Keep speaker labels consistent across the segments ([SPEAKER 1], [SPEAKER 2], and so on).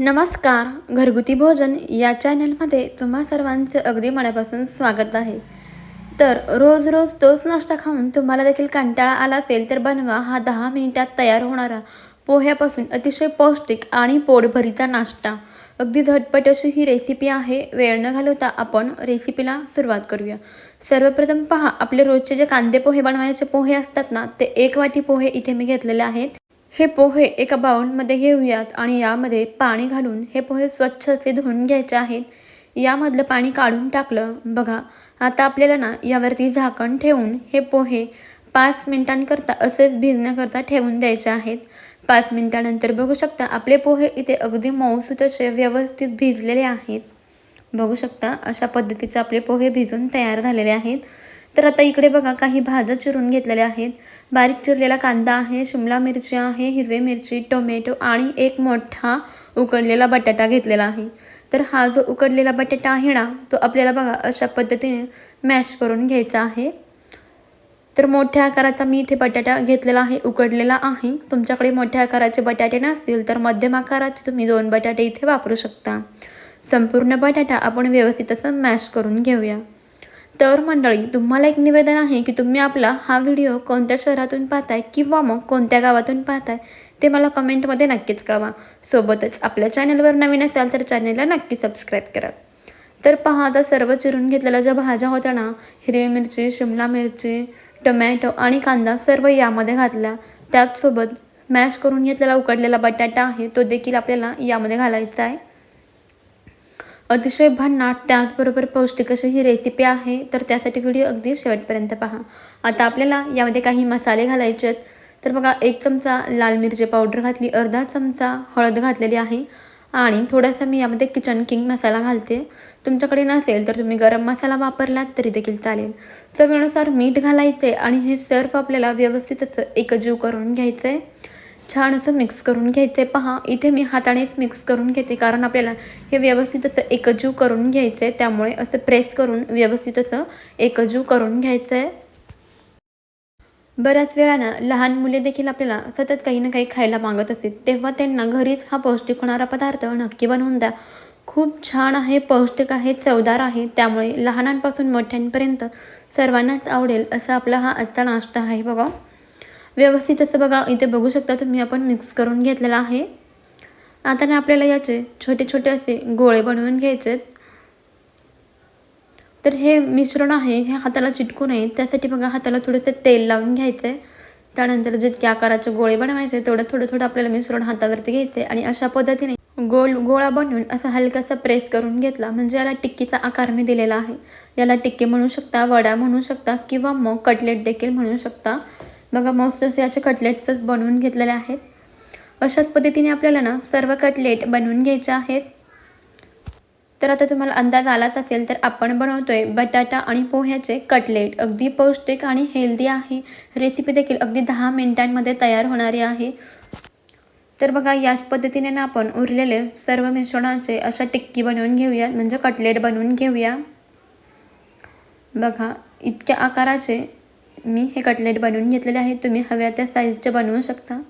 [SPEAKER 1] नमस्कार घरगुती भोजन या चॅनलमध्ये तुम्हा सर्वांचे अगदी मनापासून स्वागत आहे. तर रोज रोज तोच नाश्ता खाऊन तुम्हाला देखील कंटाळा आला असेल तर बनवा हा दहा मिनिटात तयार होणारा पोह्यापासून अतिशय पौष्टिक आणि पोटभरीचा नाश्ता. अगदी झटपट अशी ही रेसिपी आहे. वेळ न घालवता आपण रेसिपीला सुरुवात करूया. सर्वप्रथम पहा आपले रोजचे जे कांदे पोहे बनवायचे पोहे असतात ना ते एक वाटी पोहे इथे मी घेतलेले आहेत. हे पोहे एका बाउलमध्ये घेऊयात आणि यामध्ये पाणी घालून हे पोहे स्वच्छ असे धुवून घ्यायचे आहेत. यामधलं पाणी काढून टाकलं. बघा आता आपल्याला ना यावरती झाकण ठेवून हे पोहे पाच मिनिटांकरता असेच भिजण्याकरता ठेवून द्यायचे आहेत. पाच मिनिटानंतर बघू शकता आपले पोहे इथे अगदी मऊसूत असे व्यवस्थित भिजलेले आहेत. बघू शकता अशा पद्धतीचे आपले पोहे भिजून तयार झालेले आहेत. तर आता इकडे बघा काही भाज्या चिरून घेतलेल्या आहेत. बारीक चिरलेला कांदा आहे शिमला मिरची आहे हिरवी मिरची टोमॅटो आणि एक मोठा उकडलेला बटाटा घेतलेला आहे. तर हा जो उकडलेला बटाटा आहे ना तो आपल्याला बघा अशा पद्धतीने मॅश करून घ्यायचा आहे. तर मोठ्या आकाराचा मी इथे बटाटा घेतलेला आहे उकडलेला आहे. तुमच्याकडे मोठ्या आकाराचे बटाटे नसतील तर मध्यम आकाराचे तुम्ही दोन बटाटे इथे वापरू शकता. संपूर्ण बटाटा आपण व्यवस्थित असं मॅश करून घेऊया. तर मंडळी तुम्हाला एक निवेदन आहे की तुम्ही आपला हा व्हिडिओ कोणत्या शहरातून पाहताय किंवा मग कोणत्या गावातून पाहताय ते मला कमेंटमध्ये नक्कीच कळवा. सोबतच आपल्या चॅनलवर नवीन असाल तर चॅनलला नक्की सबस्क्राईब करा. तर पहा आता सर्व चिरून घेतलेल्या ज्या भाज्या होत्या ना हिरवी मिरची शिमला मिरची टोमॅटो आणि कांदा सर्व यामध्ये घातला. त्याचसोबत मॅश करून घेतलेला उकडलेला बटाटा आहे तो देखील आपल्याला यामध्ये घालायचा आहे. अतिशय भन्नाट त्याचबरोबर पौष्टिक अशी ही रेसिपी आहे तर त्यासाठी व्हिडिओ अगदी शेवटपर्यंत पहा. आता आपल्याला यामध्ये काही मसाले घालायचे आहेत. तर बघा एक चमचा लाल मिरची पावडर घातली अर्धा चमचा हळद घातलेली आहे आणि थोडासा मी यामध्ये किचन किंग मसाला घालते. तुमच्याकडे नसेल तर तुम्ही गरम मसाला वापरलात तरी देखील चालेल. चवीनुसार मीठ घालायचे आणि हे सर्व आपल्याला व्यवस्थित असं एकजीव करून घ्यायचं आहे छान असं मिक्स करून घ्यायचं आहे पहा इथे मी हातानेच मिक्स करून घेते कारण आपल्याला हे व्यवस्थित असं एकजीव करून घ्यायचं आहे त्यामुळे असं प्रेस करून व्यवस्थित असं एकजीव करून घ्यायचं आहे बऱ्याच वेळानं लहान मुले देखील आपल्याला सतत काही ना काही खायला मागत असतील. तेव्हा त्यांना घरीच हा पौष्टिक होणारा पदार्थ नक्की बनवून द्या. खूप छान आहे पौष्टिक आहे चवदार आहे. त्यामुळे लहानांपासून मोठ्यांपर्यंत सर्वांनाच आवडेल असा आपला हा आजचा नाश्ता आहे बघा. व्यवस्थित असं बघा इथे बघू शकता तुम्ही आपण मिक्स करून घेतलेला आहे. आता ना आपल्याला याचे छोटे छोटे असे गोळे बनवून घ्यायचे तर हे मिश्रण आहे हे हाताला चिटकू नये. त्यासाठी बघा हाताला थोडंसं तेल लावून घ्यायचं आहे त्यानंतर जितके आकाराचे गोळे बनवायचे तेवढं थोडं थोडं आपल्याला मिश्रण हातावरती घ्यायचे आणि अशा पद्धतीने गोल गोळा बनवून असा हलकासा प्रेस करून घेतला. म्हणजे याला टिक्कीचा आकार मी दिलेला आहे. याला टिक्की म्हणू शकता वडा म्हणू शकता किंवा मग कटलेट देखील म्हणू शकता. बघा मस्त असे याचे कटलेट्सच बनवून घेतलेले आहेत. अशाच पद्धतीने आपल्याला ना सर्व कटलेट बनवून घ्यायचे आहेत. तर आता तुम्हाला अंदाज आलाच असेल तर आपण बनवतोय बटाटा आणि पोह्याचे कटलेट अगदी पौष्टिक आणि हेल्दी आहे. रेसिपी देखील अगदी दहा मिनिटांमध्ये तयार होणारी आहे. तर बघा याच पद्धतीने ना आपण उरलेले सर्व मिश्रणाचे अशा टिक्की बनवून घेऊया म्हणजे कटलेट बनवून घेऊया. बघा इतक्या आकाराचे मी हे कटलेट बनवून घेतलेले आहे. तुम्ही हव्या त्या साईजचे बनवू शकता.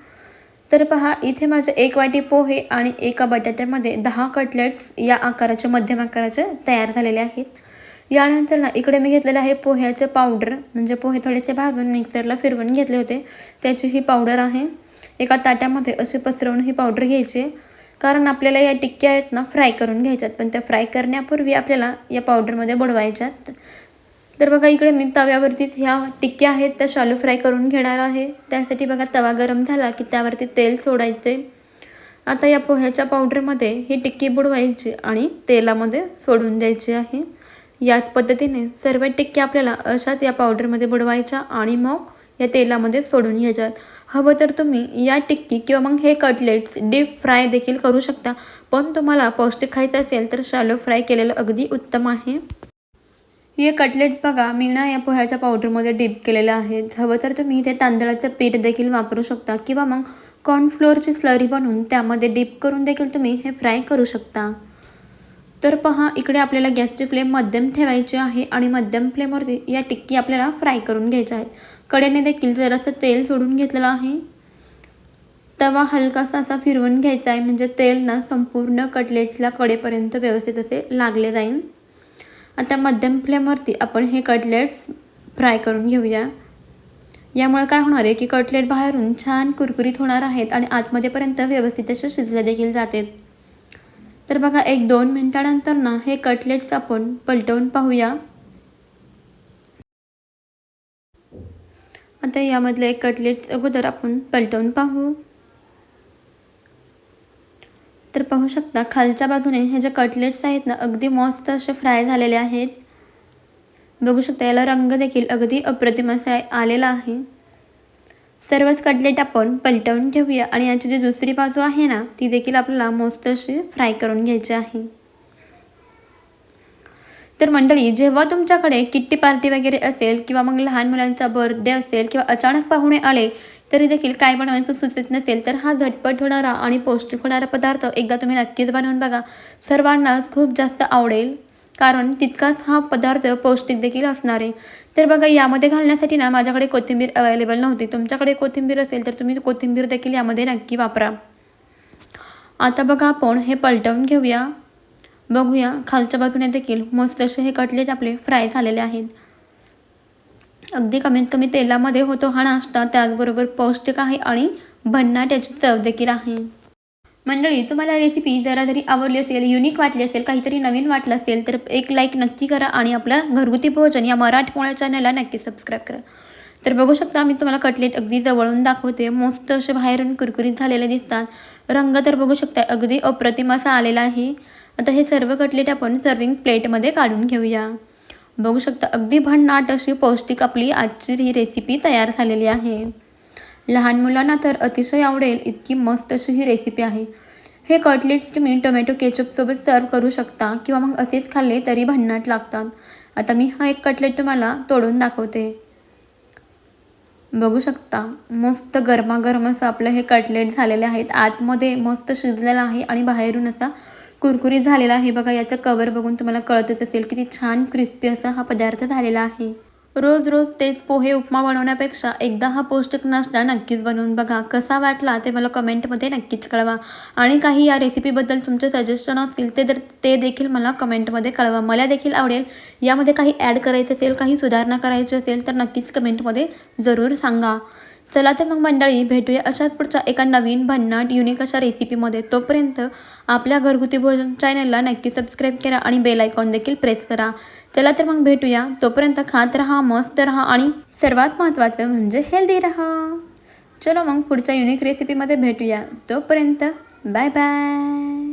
[SPEAKER 1] तर पहा इथे माझे एक वाटी पोहे आणि एका बटाट्यामध्ये दहा कटलेट्स या आकाराचे मध्यम आकाराचे तयार झालेले आहेत यानंतर ना इकडे मी घेतलेलं आहे पोह्याचे पावडर म्हणजे पोहे थोडेसे भाजून मिक्सरला फिरवून घेतले होते. त्याची ही पावडर आहे. एका ताट्यामध्ये असे पसरवून ही पावडर घ्यायची. कारण आपल्याला या टिक्क्या आहेत ना फ्राय करून घ्यायच्यात. पण त्या फ्राय करण्यापूर्वी आपल्याला या पावडरमध्ये बुडवायच्यात. तर बघा इकडे मी तव्यावरतीच ह्या टिक्क्या आहेत त्या शालू फ्राय करून घेणार आहे. त्यासाठी बघा तवा गरम झाला की त्यावरती तेल सोडायचे. आता या पोह्याच्या पावडरमध्ये ही टिक्की बुडवायची आणि तेलामध्ये सोडून द्यायची आहे. याच पद्धतीने सर्व टिक्क्या आपल्याला अशाच या पावडरमध्ये बुडवायच्या आणि मग या तेलामध्ये सोडून घ्यायच्यात. हवं तर तुम्ही या टिक्की किंवा मग हे कटलेट्स डीप फ्राय देखील करू शकता. पण तुम्हाला पौष्टिक खायचं असेल तर शालो फ्राय केलेलं अगदी उत्तम आहे. हे कटलेट्स बघा मी ना या पोह्याच्या पावडरमध्ये डीप केलेलं आहेत हवं तर तुम्ही इथे तांदळाचं पीठ देखील वापरू शकता किंवा मग कॉर्नफ्लोअरची स्लरी बनवून त्यामध्ये डीप करून देखील तुम्ही हे फ्राय करू शकता. तर पहा इकडे आपल्याला गॅसची फ्लेम मध्यम ठेवायची आहे आणि मध्यम फ्लेमवरती या टिक्की आपल्याला फ्राय करून घ्यायच्या आहेत. कडेने देखील जरासं तेल सोडून घेतलेलं आहे. तवा हलकासा असा फिरवून घ्यायचा आहे म्हणजे तेल ना संपूर्ण कटलेट्सला कडेपर्यंत व्यवस्थित असे लागले जाईल. आता मध्यम फ्लेमवरती आपण हे कटलेट्स फ्राय करून घेऊया. यामुळे काय होणार आहे की कटलेट बाहेरून छान कुरकुरीत होणार आहेत आणि आतमध्येपर्यंत व्यवस्थित असे शिजले देखील जातात तर बघा एक दोन मिनटानंतर ना हे कटलेट्स आपण पलटवून पाहूया. आता यामधले एक कटलेट्स अगोदर आपण पलटवून पाहू. तर पाहू शकता खालच्या बाजूने हे जे कटलेट्स आहेत ना अगदी मस्त असे फ्राय झालेले आहेत. बघू शकता याला रंग देखील अगदी अप्रतिम असा आलेला आहे. सर्वच कटलेट आपण पलटवून ठेवूया आणि याची जी दुसरी बाजू आहे ना ती देखील आपल्याला मस्त अशी फ्राय करून घ्यायची आहे. तर मंडळी जेव्हा तुमच्याकडे किट्टी पार्टी वगैरे असेल किंवा मग लहान मुलांचा बर्थडे असेल किंवा अचानक पाहुणे आले तरी देखील काय बनवायचं सुचत नसेल तर हा झटपट होणारा आणि पौष्टिक होणारा पदार्थ एकदा तुम्ही नक्कीच बनवून बघा. सर्वांनाच खूप जास्त आवडेल कारण तितकाच हा पदार्थ पौष्टिक देखील असणार आहे. तर बघा यामध्ये घालण्यासाठी ना माझ्याकडे कोथिंबीर अवेलेबल नव्हती. तुमच्याकडे कोथिंबीर असेल तर तुम्ही कोथिंबीर देखील यामध्ये नक्की वापरा. आता बघा आपण हे पलटवून घेऊया. बघूया खालच्या बाजूने देखील मस्त असे हे कटलेट आपले फ्राय झालेले आहेत. अगदी कमीत कमी तेलामध्ये होतो हा नाश्ता त्याचबरोबर पौष्टिक आहे आणि भन्नाट याची चव देखील आहे. मंडळी तुम्हाला रेसिपी जरा जरी आवडली असेल युनिक वाटली असेल काहीतरी नवीन वाटलं असेल तर एक लाईक नक्की करा आणि आपल्या घरगुती भोजन या मराठमोळ्या चॅनलला नक्की सबस्क्राईब करा. तर बघू शकता मी तुम्हाला कटलेट अगदी जवळून दाखवते. मस्त असे बाहेरून कुरकुरीत झालेले दिसतात. रंग तर बघू शकता अगदी अप्रतिम असा आलेला आहे. आता हे सर्व कटलेट आपण सर्विंग प्लेटमध्ये काढून घेऊया. बघू शकता अगदी भन्नाट अशी पौष्टिक आपली आजची ही रेसिपी तयार झालेली आहे. लहान मुलांना तर अतिशय आवडेल इतकी मस्त अशी ही रेसिपी आहे. हे कटलेट्स तुम्ही टोमॅटो केचपसोबत सर्व करू शकता किंवा मग असेच खाल्ले तरी भन्नाट लागतात. आता मी हा एक कटलेट तुम्हाला तोडून दाखवते. बघू शकता मस्त गरमागरम असं आपलं हे कटलेट झालेले आहेत. आतमध्ये मस्त शिजलेलं आहे आणि बाहेरून असा कुरकुरीत झालेला आहे. बघा याचं कवर बघून तुम्हाला कळतच असेल किती छान क्रिस्पी असा हा पदार्थ झालेला आहे. रोज रोज तेच पोहे उपमा बनवण्यापेक्षा एकदा हा पौष्टिक नाश्ता नक्कीच बनवून बघा. कसा वाटला ते मला कमेंटमध्ये नक्कीच कळवा. आणि काही या रेसिपीबद्दल तुमचे सजेशन असतील ते तर ते देखील मला कमेंटमध्ये कळवा. मला देखील आवडेल. यामध्ये काही ॲड करायचं असेल काही सुधारणा करायची असेल तर नक्कीच कमेंटमध्ये जरूर सांगा. चला तर मग मंडळी भेटूया अशाच पुढच्या एका नवीन भन्नाट युनिक अशा रेसिपीमध्ये तोपर्यंत आपल्या घरगुती भोजन चॅनलला नक्की सबस्क्राईब करा आणि बेल आयकॉन देखील प्रेस करा. चला तर मग भेटूया. तोपर्यंत खात राहा मस्त राहा आणि सर्वात महत्त्वाचं म्हणजे हेल्दी राहा. चलो मग पुढच्या युनिक रेसिपीमध्ये भेटूया. तोपर्यंत बाय बाय